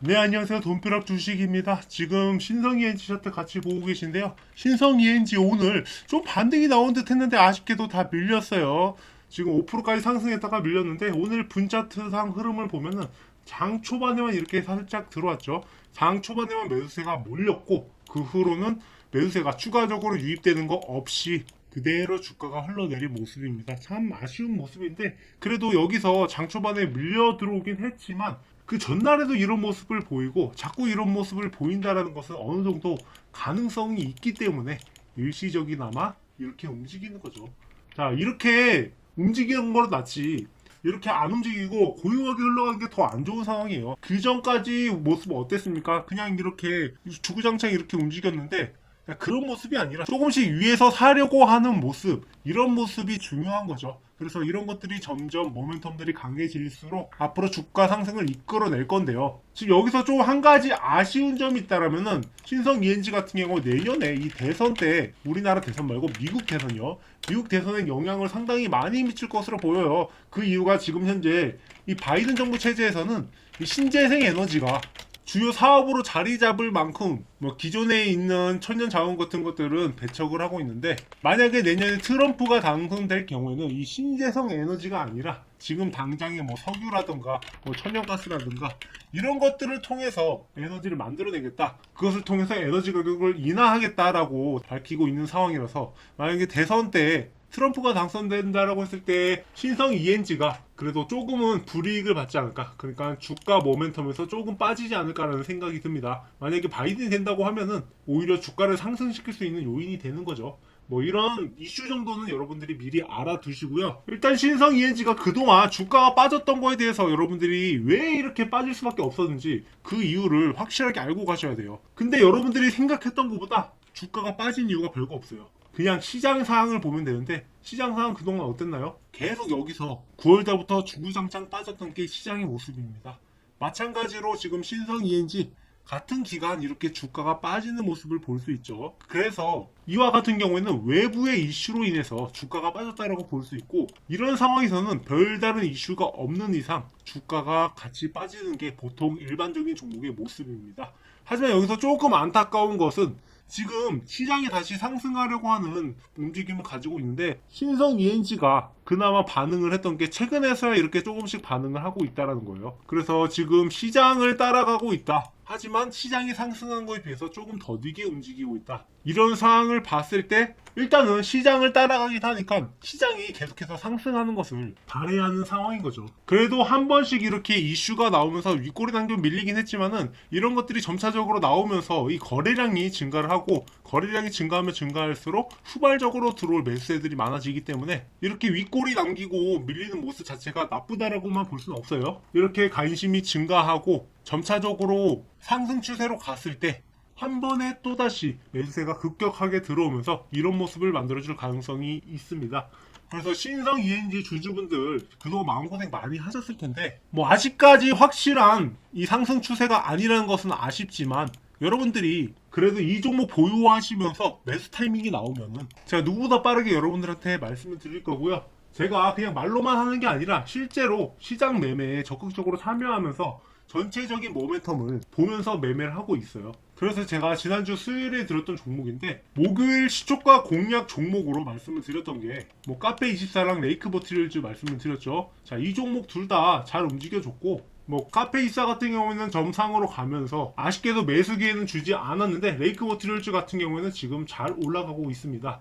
네 안녕하세요. 돈벼락 주식입니다. 지금 신성 ENG 차트 같이 보고 계신데요. 신성 ENG 오늘 좀 반등이 나온 듯 했는데 아쉽게도 다 밀렸어요. 지금 5%까지 상승했다가 밀렸는데 오늘 분차트상 흐름을 보면은 장 초반에만 이렇게 살짝 들어왔죠. 장 초반에만 매수세가 몰렸고 그 후로는 매수세가 추가적으로 유입되는 거 없이 그대로 주가가 흘러내린 모습입니다. 참 아쉬운 모습인데 그래도 여기서 장 초반에 밀려 들어오긴 했지만 그 전날에도 이런 모습을 보이고 자꾸 이런 모습을 보인다라는 것은 어느 정도 가능성이 있기 때문에 일시적이나마 이렇게 움직이는 거죠. 자 이렇게 움직이는 거로 낫지 이렇게 안 움직이고 고요하게 흘러가는 게 더 안 좋은 상황이에요. 그 전까지 모습 어땠습니까? 그냥 이렇게 주구장창 이렇게 움직였는데 그런 모습이 아니라 조금씩 위에서 사려고 하는 모습 이런 모습이 중요한 거죠. 그래서 이런 것들이 점점 모멘텀들이 강해질수록 앞으로 주가 상승을 이끌어낼 건데요. 지금 여기서 좀 한 가지 아쉬운 점이 있다라면은 신성 ENG 같은 경우 내년에 이 대선 때 우리나라 대선 말고 미국 대선이요. 미국 대선에 영향을 상당히 많이 미칠 것으로 보여요. 그 이유가 지금 현재 이 바이든 정부 체제에서는 이 신재생 에너지가 주요 사업으로 자리 잡을 만큼 뭐 기존에 있는 천연 자원 같은 것들은 배척을 하고 있는데 만약에 내년에 트럼프가 당선될 경우에는 이 신재생 에너지가 아니라 지금 당장의 뭐 석유라든가 뭐 천연가스라든가 이런 것들을 통해서 에너지를 만들어내겠다. 그것을 통해서 에너지 가격을 인하하겠다라고 밝히고 있는 상황이라서 만약에 대선 때 트럼프가 당선된다라고 했을 때 신성 ENG가 그래도 조금은 불이익을 받지 않을까. 그러니까 주가 모멘텀에서 조금 빠지지 않을까라는 생각이 듭니다. 만약에 바이든이 된다고 하면은 오히려 주가를 상승시킬 수 있는 요인이 되는 거죠. 뭐 이런 이슈 정도는 여러분들이 미리 알아두시고요. 일단 신성 ENG가 그동안 주가가 빠졌던 거에 대해서 여러분들이 왜 이렇게 빠질 수밖에 없었는지 그 이유를 확실하게 알고 가셔야 돼요. 근데 여러분들이 생각했던 것보다 주가가 빠진 이유가 별거 없어요. 그냥 시장 상황을 보면 되는데 시장 상황 그동안 어땠나요? 계속 여기서 9월달부터 주구장창 빠졌던 게 시장의 모습입니다. 마찬가지로 지금 신성 ENG 같은 기간 이렇게 주가가 빠지는 모습을 볼 수 있죠. 그래서 이와 같은 경우에는 외부의 이슈로 인해서 주가가 빠졌다라고 볼 수 있고 이런 상황에서는 별다른 이슈가 없는 이상 주가가 같이 빠지는 게 보통 일반적인 종목의 모습입니다. 하지만 여기서 조금 안타까운 것은 지금 시장이 다시 상승하려고 하는 움직임을 가지고 있는데 신성 ENG가 그나마 반응을 했던 게 최근에서야 이렇게 조금씩 반응을 하고 있다라는 거예요. 그래서 지금 시장을 따라가고 있다. 하지만 시장이 상승한 거에 비해서 조금 더디게 움직이고 있다. 이런 상황을 봤을 때 일단은 시장을 따라가긴 하니까 시장이 계속해서 상승하는 것을 바래야 하는 상황인 거죠. 그래도 한 번씩 이렇게 이슈가 나오면서 윗꼬리 당겨 밀리긴 했지만은 이런 것들이 점차적으로 나오면서 이 거래량이 증가를 하고 거래량이 증가하면 증가할수록 후발적으로 들어올 매수세들이 많아지기 때문에 이렇게 윗꼬리 남기고 밀리는 모습 자체가 나쁘다라고만 볼 수는 없어요. 이렇게 관심이 증가하고 점차적으로 상승 추세로 갔을 때 한 번에 또다시 매수세가 급격하게 들어오면서 이런 모습을 만들어줄 가능성이 있습니다. 그래서 신성 ENG 주주분들 그동안 마음고생 많이 하셨을 텐데 뭐 아직까지 확실한 이 상승 추세가 아니라는 것은 아쉽지만 여러분들이 그래도 이 종목 보유하시면서 매수 타이밍이 나오면은 제가 누구보다 빠르게 여러분들한테 말씀을 드릴 거고요. 제가 그냥 말로만 하는 게 아니라 실제로 시장 매매에 적극적으로 참여하면서 전체적인 모멘텀을 보면서 매매를 하고 있어요. 그래서 제가 지난주 수요일에 들었던 종목인데 목요일 시초가 공략 종목으로 말씀을 드렸던 게 뭐 카페 24랑 레이크 버티릴즈 말씀을 드렸죠. 자, 이 종목 둘 다 잘 움직여줬고 뭐 카페 24 같은 경우에는 점상으로 가면서 아쉽게도 매수 기회는 주지 않았는데 레이크 버티릴즈 같은 경우에는 지금 잘 올라가고 있습니다.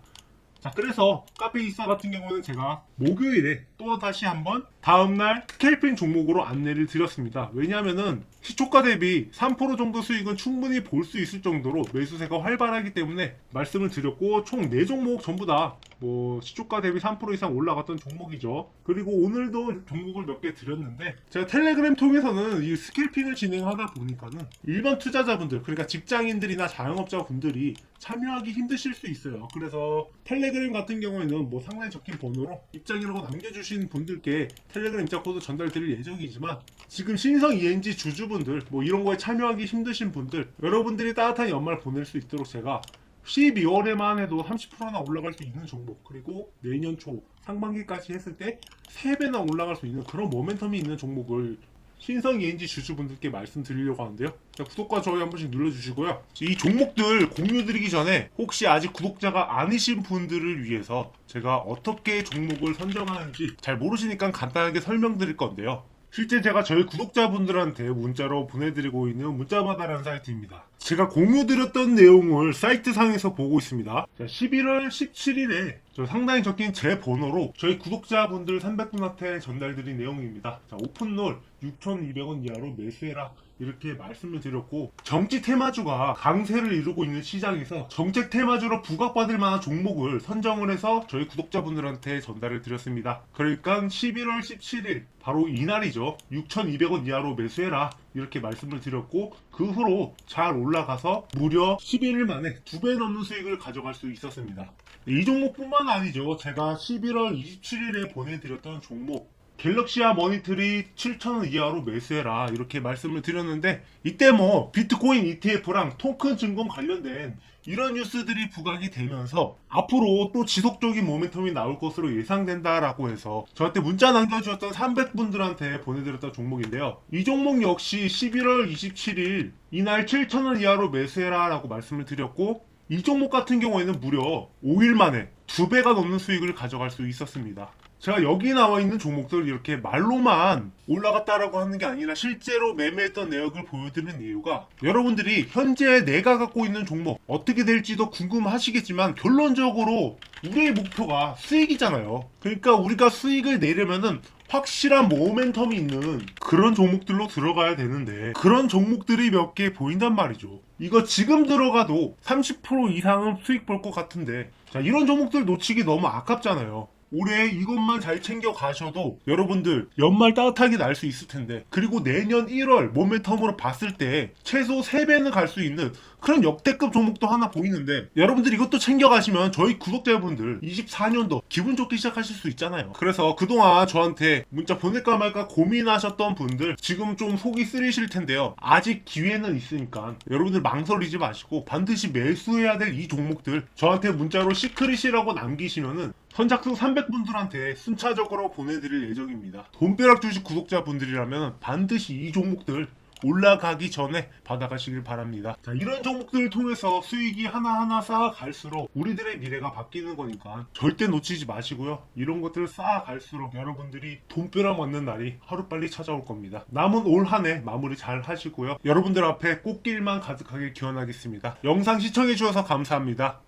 자 그래서 카페 24 같은 경우는 제가 목요일에 또 다시 한번 다음날 스캘핑 종목으로 안내를 드렸습니다. 왜냐하면은 시초가 대비 3% 정도 수익은 충분히 볼 수 있을 정도로 매수세가 활발하기 때문에 말씀을 드렸고 총 4종목 전부 다뭐 시초가 대비 3% 이상 올라갔던 종목이죠. 그리고 오늘도 종목을 몇 개 드렸는데 제가 텔레그램 통해서는 이 스캘핑을 진행하다 보니까는 일반 투자자분들 그러니까 직장인들이나 자영업자 분들이 참여하기 힘드실 수 있어요. 그래서 텔레그램 같은 경우에는 뭐 상당히 적힌 번호로 입장이라고 남겨주신 분들께 텔레그램 입장 코드 전달드릴 예정이지만 지금 신성 ENG 주주분들 뭐 이런 거에 참여하기 힘드신 분들 여러분들이 따뜻한 연말 보낼 수 있도록 제가 12월에만 해도 30%나 올라갈 수 있는 종목 그리고 내년 초 상반기까지 했을 때 3배나 올라갈 수 있는 그런 모멘텀이 있는 종목을 신성 ENG 주주분들께 말씀드리려고 하는데요. 자, 구독과 좋아요 한 번씩 눌러주시고요. 이 종목들 공유드리기 전에 혹시 아직 구독자가 아니신 분들을 위해서 제가 어떻게 종목을 선정하는지 잘 모르시니까 간단하게 설명드릴 건데요. 실제 제가 저희 구독자분들한테 문자로 보내드리고 있는 문자마다라는 사이트입니다. 제가 공유드렸던 내용을 사이트 상에서 보고 있습니다. 자, 11월 17일에 저 상당히 적힌 제 번호로 저희 구독자분들 300분한테 전달드린 내용입니다. 자, 오픈롤 6,200원 이하로 매수해라. 이렇게 말씀을 드렸고 정치 테마주가 강세를 이루고 있는 시장에서 정책 테마주로 부각받을 만한 종목을 선정을 해서 저희 구독자분들한테 전달을 드렸습니다. 그러니까 11월 17일 바로 이날이죠. 6,200원 이하로 매수해라. 이렇게 말씀을 드렸고 그 후로 잘 올라가서 무려 11일 만에 두 배 넘는 수익을 가져갈 수 있었습니다. 이 종목뿐만 아니죠. 제가 11월 27일에 보내드렸던 종목 갤럭시아 머니터리 7,000원 이하로 매수해라 이렇게 말씀을 드렸는데 이때 뭐 비트코인 ETF랑 토큰 증권 관련된 이런 뉴스들이 부각이 되면서 앞으로 또 지속적인 모멘텀이 나올 것으로 예상된다라고 해서 저한테 문자 남겨주셨던 300분들한테 보내드렸던 종목인데요. 이 종목 역시 11월 27일 이날 7,000원 이하로 매수해라 라고 말씀을 드렸고 이 종목 같은 경우에는 무려 5일 만에 두 배가 넘는 수익을 가져갈 수 있었습니다. 제가 여기 나와 있는 종목들 이렇게 말로만 올라갔다라고 하는 게 아니라 실제로 매매했던 내역을 보여드리는 이유가 여러분들이 현재 내가 갖고 있는 종목 어떻게 될지도 궁금하시겠지만 결론적으로 우리의 목표가 수익이잖아요. 그러니까 우리가 수익을 내려면은 확실한 모멘텀이 있는 그런 종목들로 들어가야 되는데 그런 종목들이 몇 개 보인단 말이죠. 이거 지금 들어가도 30% 이상은 수익 볼 것 같은데 자 이런 종목들 놓치기 너무 아깝잖아요. 올해 이것만 잘 챙겨 가셔도 여러분들 연말 따뜻하게 날 수 있을 텐데 그리고 내년 1월 모멘텀으로 봤을 때 최소 3배는 갈 수 있는 그런 역대급 종목도 하나 보이는데 여러분들 이것도 챙겨 가시면 저희 구독자분들 24년도 기분 좋게 시작하실 수 있잖아요 그래서 그동안 저한테 문자 보낼까 말까 고민하셨던 분들 지금 좀 속이 쓰리실 텐데요 아직 기회는 있으니까 여러분들 망설이지 마시고 반드시 매수해야 될 이 종목들 저한테 문자로 시크릿이라고 남기시면은 선착순 300분들한테 순차적으로 보내드릴 예정입니다. 돈벼락 주식 구독자분들이라면 반드시 이 종목들 올라가기 전에 받아가시길 바랍니다. 자, 이런 종목들을 통해서 수익이 하나하나 쌓아갈수록 우리들의 미래가 바뀌는 거니까 절대 놓치지 마시고요. 이런 것들을 쌓아갈수록 여러분들이 돈벼락 맞는 날이 하루빨리 찾아올 겁니다. 남은 올 한 해 마무리 잘 하시고요. 여러분들 앞에 꽃길만 가득하게 기원하겠습니다. 영상 시청해주셔서 감사합니다.